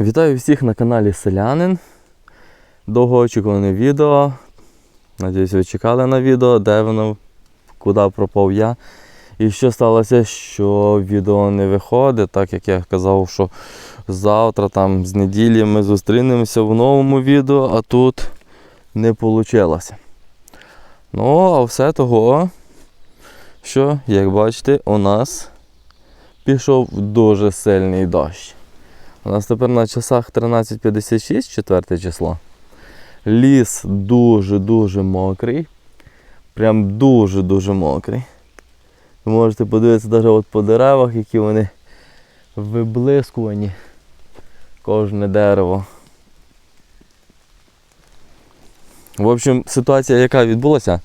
Вітаю всіх на каналі Селянин. Довгоочікуване відео. Надіюсь, ви чекали на відео, де воно, куди пропав я. І що сталося, що відео не виходить, так як я казав, що завтра, там, з неділі ми зустрінемося в новому відео, а тут не вийшло. Ну, а все того, що, як бачите, у нас пішов дуже сильний дощ. У нас тепер на часах 13.56, 4 число. Ліс дуже-дуже мокрий. Прям дуже-дуже мокрий. Ви можете подивитися навіть от по деревах, які вони виблискувані. Кожне дерево. В общем, ситуація, яка відбулася,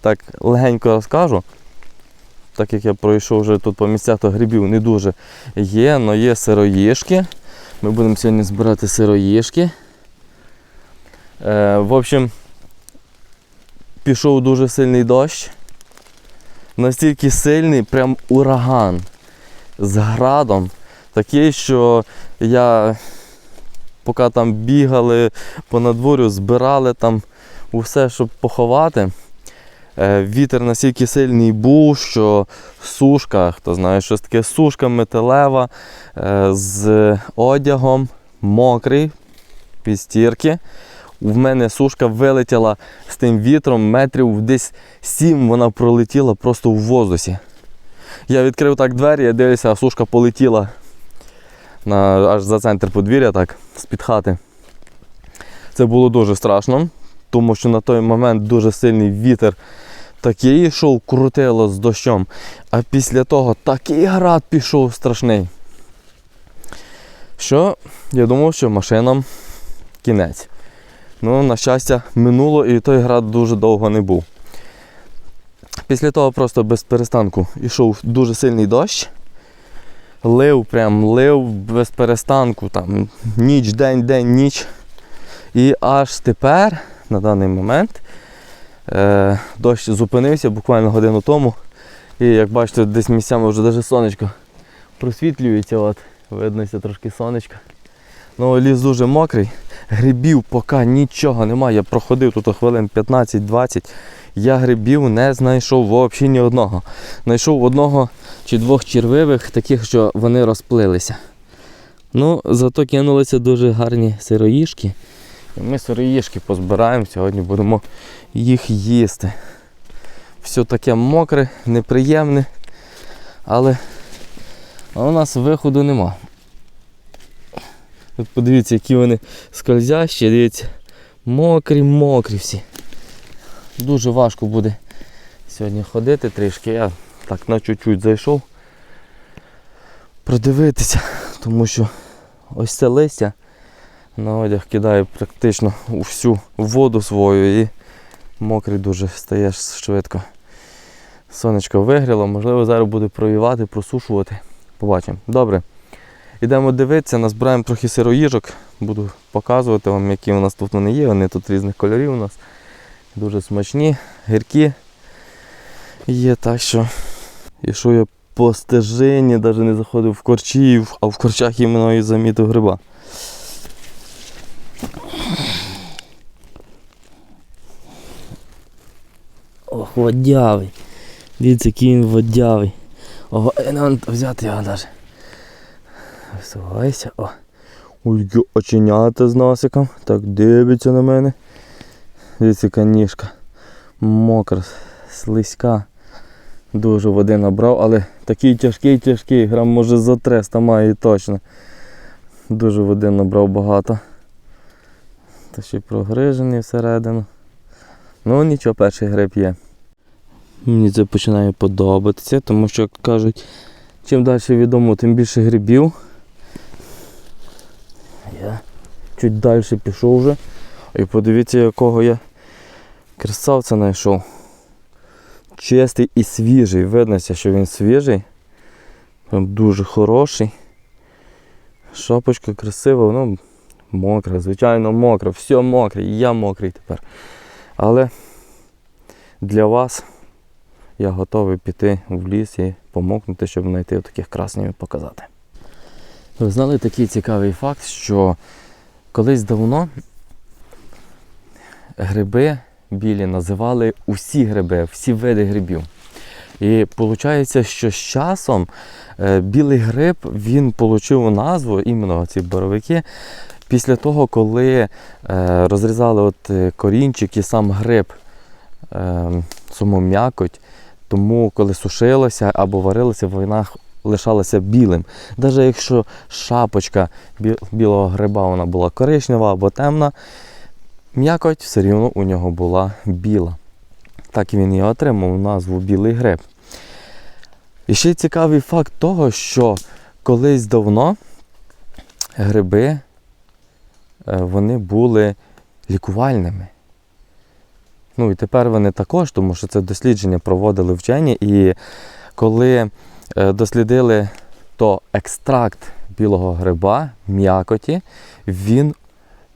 так легенько розкажу. Так як я пройшов вже тут по місцях, то грибів не дуже є, але є сироїшки. Ми будемо сьогодні збирати сироїшки. Е, в общем, пішов дуже сильний дощ. Настільки сильний, прям ураган з градом. Такий, що я, поки там бігали по надворю, збирали там усе, щоб поховати. Е, Вітер настільки сильний був, що сушка, хто знає, що таке сушка металева е, з одягом мокрий під стірки. В мене сушка вилетіла з тим вітром метрів десь 7 вона пролетіла просто в воздусі. Я відкрив так двері, я дивлюся, а сушка полетіла на, аж за центр подвір'я, так, з-під хати. Це було дуже страшно, тому що на той момент дуже сильний вітер такий йшов, крутило з дощом. А після того такий град пішов страшний. Що я думав, що машинам кінець. Ну, на щастя, минуло і той град дуже довго не був. Після того просто без перестанку йшов дуже сильний дощ. Лив, прям лив без перестанку, там ніч, день, день, ніч. І аж тепер, на даний момент, е, дощ зупинився буквально годину тому. І як бачите, десь місцями вже навіть сонечко просвітлюється. От, видно ся трошки сонечко. Ну, ліс дуже мокрий. Грибів поки нічого немає. Я проходив тут хвилин 15-20. Я грибів не знайшов взагалі ні одного. Знайшов одного чи двох червивих, таких, що вони розплилися. Ну, зато кинулися дуже гарні сироїшки. Ми сироїшки позбираємо, сьогодні будемо їх їсти. Все таке мокре, неприємне, але у нас виходу нема. От подивіться, які вони скользящі, дивіться, мокрі, мокрі всі. Дуже важко буде сьогодні ходити трішки. Я так на чуть-чуть зайшов продивитися, тому що ось це листя на одяг кидає практично всю воду свою і мокрий дуже стаєш швидко. Сонечко вигріло, можливо, зараз буде провівати, просушувати. Побачимо. Добре. Йдемо дивитися, назбираємо трохи сироїжок, буду показувати вам, які у нас тут вони є. Вони тут різних кольорів у нас. Дуже смачні, гіркі є, так що. І що я по стежині, навіть не заходив в корчі, а в корчах іменно і замітив гриба. Ох, водявий. Дивіться, який він водявий. Ого, я не можу взяти його навіть. Висувайся, о. Ой, оченята з носиком. Так дивиться на мене. Дивіться, яка ніжка. Мокра, слизька. Дуже води набрав, але такий тяжкий, тяжкий, грам може за 300 має точно. Дуже води набрав багато. Та ще прогрижений всередину. Ну нічого, перший гриб є. Мені це починає подобатися, тому що як кажуть, чим далі відомо, тим більше грибів. Я чуть далі пішов вже. І подивіться, якого я красавця знайшов. Чистий і свіжий. Виднося, що він свіжий. Прям дуже хороший. Шапочка красива, ну мокра, звичайно мокра, все мокре, я мокрий тепер. Але для вас я готовий піти в ліс і помокнути, щоб знайти таких красних і показати. Ви знали такий цікавий факт, що колись давно гриби білі називали усі гриби, всі види грибів. І виходить, що з часом е, білий гриб він отримав назву, іменно ці боровики, після того, коли е, розрізали от е, корінчик і сам гриб, е, саму м'якоть, тому коли сушилося або варилося, вона лишалася білим. Навіть якщо шапочка білого гриба вона була коричнева або темна, м'якоть все рівно у нього була біла. Так він і отримав назву білий гриб. І ще цікавий факт того, що колись давно гриби е, вони були лікувальними. Ну і тепер вони також, тому що це дослідження проводили вчені. І коли е, дослідили, то екстракт білого гриба, м'якоті, він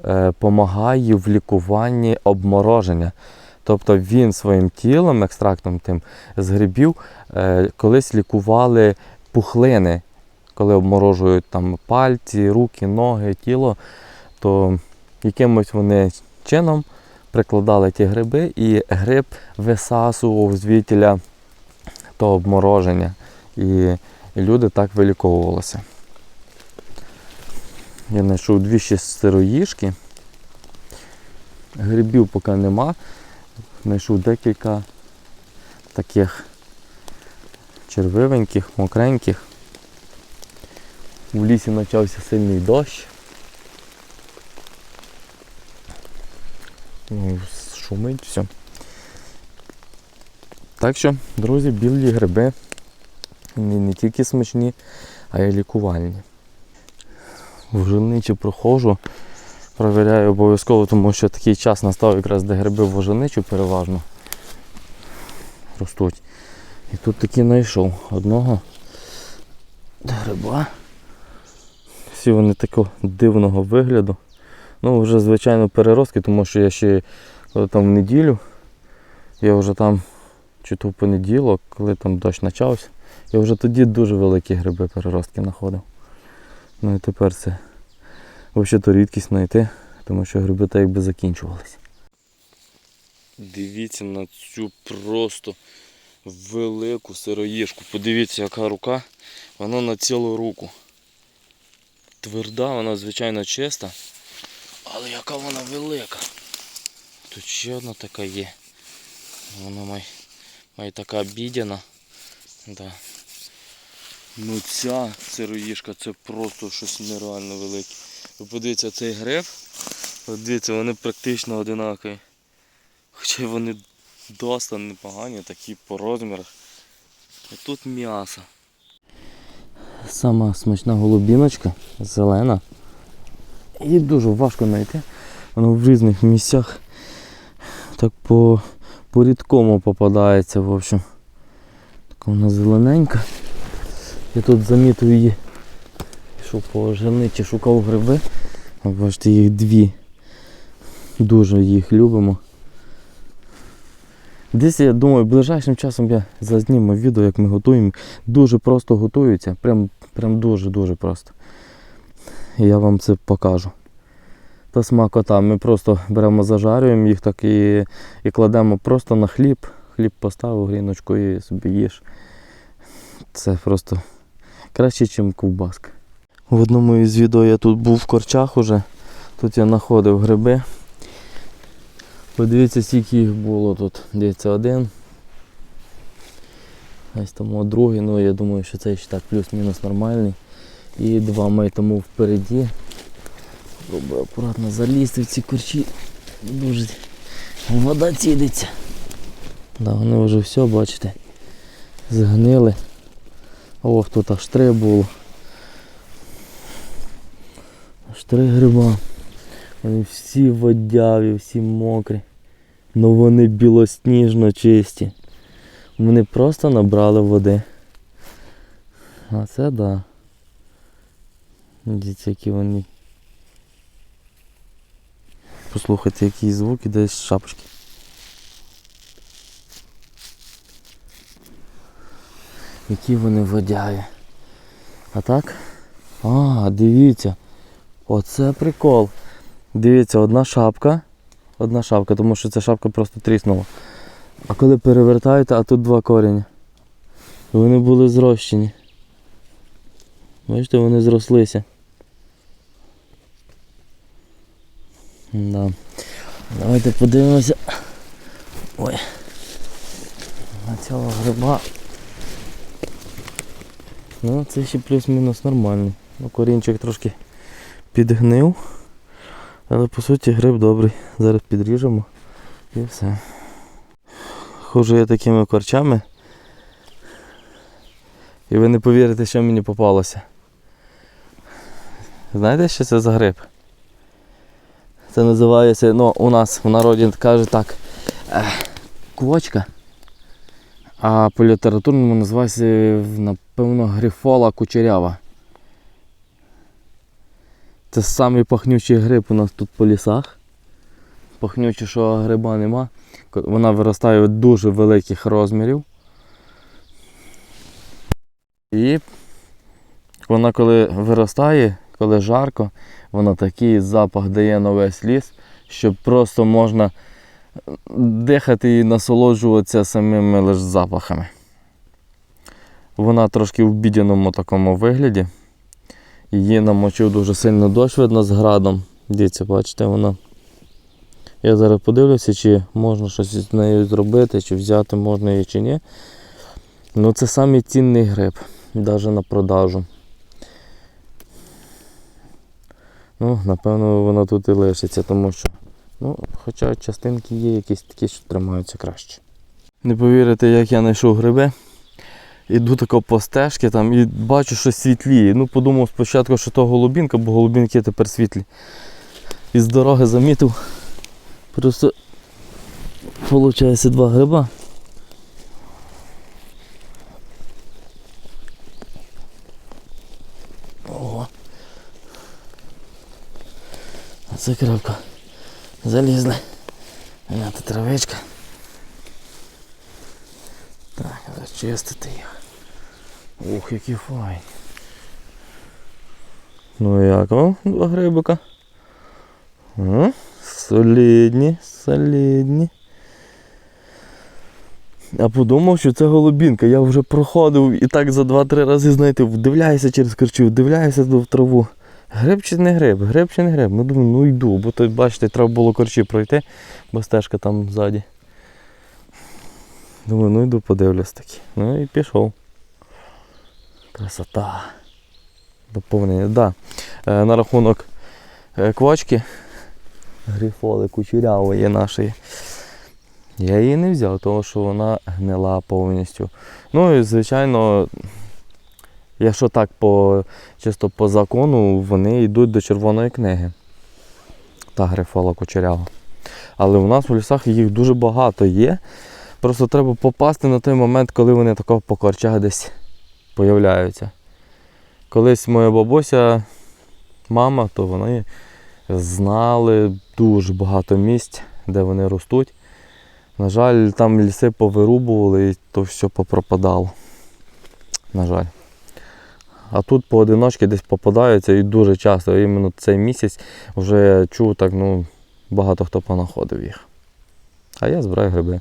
допомагає в лікуванні обмороження. Тобто він своїм тілом, екстрактом тим з грибів, е, колись лікували пухлини, коли обморожують там пальці, руки, ноги, тіло, то якимось вони чином прикладали ті гриби, і гриб висасував звідтіля то обмороження. І люди так виліковувалися. Я знайшов дві ще сироїшки. Грибів поки нема. Знайшов декілька таких червивеньких, мокреньких. В лісі почався сильний дощ. Шумить все. Так що, друзі, білі гриби не, не тільки смачні, а й лікувальні. Воженичі проходжу, провіряю обов'язково, тому що такий час настав якраз, де гриби в воженичу переважно ростуть. І тут таки знайшов одного гриба. Всі вони такого дивного вигляду. Ну, вже звичайно переростки, тому що я ще там в неділю, я вже там чи то в понеділок, коли там дощ почався, я вже тоді дуже великі гриби переростки знаходив. Ну і тепер це взагалі-то рідкість знайти, тому що гриби так якби закінчувалися. Дивіться на цю просто велику сироїжку. Подивіться, яка рука, вона на цілу руку. Тверда, вона звичайно чиста, але яка вона велика. Тут ще одна така є. Вона має, має така бідяна. Да. Ну ця сироїжка це просто щось нереально велике. Ви подивіться цей гриб. От дивіться, вони практично одинакові. Хоча вони досить непогані, такі по розмірах. А тут м'ясо. Сама смачна голубіночка, зелена. Її дуже важко знайти. Воно в різних місцях так по, по рідкому попадається, в общем. Така вона зелененька. Я тут замітив її, що по жерниці шукав гриби. Бачите, їх дві. Дуже їх любимо. Десь я думаю, ближайшим часом я зазніму відео, як ми готуємо. Дуже просто готуються. Прям, прям дуже-дуже просто. І я вам це покажу. Та смакота. Ми просто беремо, зажарюємо їх так і, і кладемо просто на хліб. Хліб поставив, гріночку і собі їж. Це просто краще, ніж ковбаска. В одному із відео я тут був в корчах уже. Тут я знаходив гриби. Подивіться, скільки їх було тут. Дивіться, один. Ось тому другий, ну я думаю, що цей ще так плюс-мінус нормальний. І два ми тому впереді. Пробую акуратно залізти в ці корчі. Дуже вода цідиться. Да, вони вже все, бачите, згнили. Ох, тут аж три було. Аж три гриба. Вони всі водяві, всі мокрі. Ну вони білосніжно чисті. Вони просто набрали води. А це да. Дивіться, які вони. Послухайте, які звуки десь з шапочки. Які вони водяві. А так, А, дивіться. Оце прикол. Дивіться, одна шапка. Одна шапка, тому що ця шапка просто тріснула. А коли перевертаєте, а тут два корені. Вони були зрощені. Бачите, вони зрослися. Да. Давайте подивимося. Ой. На цього гриба. Ну, це ще плюс-мінус нормальний. Ну, корінчик трошки підгнив. Але по суті гриб добрий. Зараз підріжемо і все. Хожу я такими корчами. І ви не повірите, що мені попалося. Знаєте, що це за гриб? Це називається, ну, у нас в народі кажуть так, е, квочка. А по літературному називається, напевно, грифола кучерява. Це самий пахнючий гриб у нас тут по лісах. Пахнючий, що гриба нема. Вона виростає дуже великих розмірів. І вона коли виростає, коли жарко, вона такий запах дає на весь ліс, що просто можна дихати і насолоджуватися самими лише запахами. Вона трошки в бідяному такому вигляді. Її намочив дуже сильно дощ, видно, з градом. Дивіться, бачите, вона. Я зараз подивлюся, чи можна щось з нею зробити, чи взяти можна її, чи ні. Ну це самий цінний гриб, навіть на продажу. Ну, напевно, воно тут і лишиться, тому що. Ну, хоча частинки є якісь такі, що тримаються краще. Не повірите, як я знайшов гриби. Іду тако по стежці там і бачу, що світліє. Ну, подумав спочатку, що то голубінка, бо голубінки тепер світлі. І з дороги замітив. Просто виходить два гриба. О. Крапка. Залізли. А тут травичка. Так, розчистити їх. Ух, які файні. Ну як вам два грибика? А? Солідні, солідні. Я подумав, що це голубінка. Я вже проходив і так за 2-3 рази, знаєте, вдивляюся через корчу, вдивляюся в траву. Гриб чи не гриб, гриб чи не гриб. Ну думаю, ну йду, бо тут, бачите, треба було корчі пройти, бо стежка там ззаді. Думаю, ну йду подивлюсь таки. Ну і пішов. Красота. Доповнення. Да. Е, на рахунок е, квочки грифоли кучерявої нашої. Я її не взяв, тому що вона гнила повністю. Ну і звичайно, якщо так по, чисто по закону, вони йдуть до червоної книги. Та грифола кучерява. Але у нас в лісах їх дуже багато є. Просто треба попасти на той момент, коли вони тако по корчах десь появляються. Колись моя бабуся, мама, то вони знали дуже багато місць, де вони ростуть. На жаль, там ліси повирубували і то все попропадало. На жаль. А тут поодиночки десь попадаються і дуже часто. Іменно цей місяць вже чув так, ну, багато хто понаходив їх. А я збираю гриби.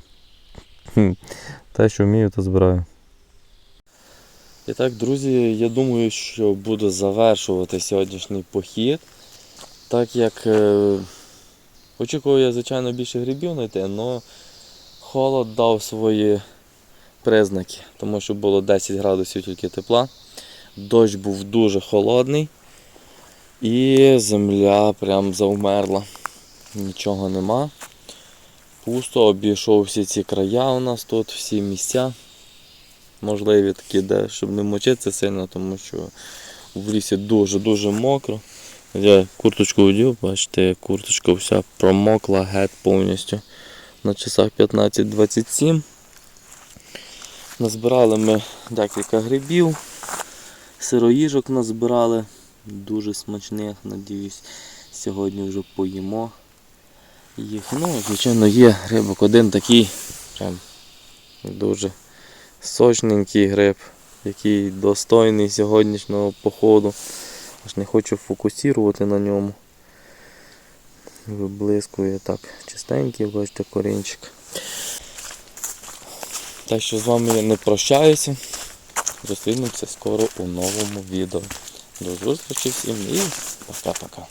Те, що вмію, то збираю. І так, друзі, я думаю, що буду завершувати сьогоднішній похід. Так як е, очікував я, звичайно, більше грибів знайти, але холод дав свої признаки, тому що було 10 градусів тільки тепла. Дощ був дуже холодний і земля прям завмерла. Нічого нема. Пусто обійшов всі ці края у нас тут, всі місця. Можливі такі, де, щоб не мочитися сильно, тому що в лісі дуже-дуже мокро. Я курточку одів, бачите, курточка вся промокла геть повністю. На часах 15-27. Назбирали ми декілька грибів, сироїжок назбирали, дуже смачних, надіюсь, сьогодні вже поїмо їх. Ну, звичайно, є грибок один такий, прям дуже сочненький гриб, який достойний сьогоднішнього походу. Аж не хочу фокусувати на ньому. Виблискує так чистенький, бачите, корінчик. Так що з вами я не прощаюся. Зустрінемося скоро у новому відео. До зустрічі всім і пока-пока.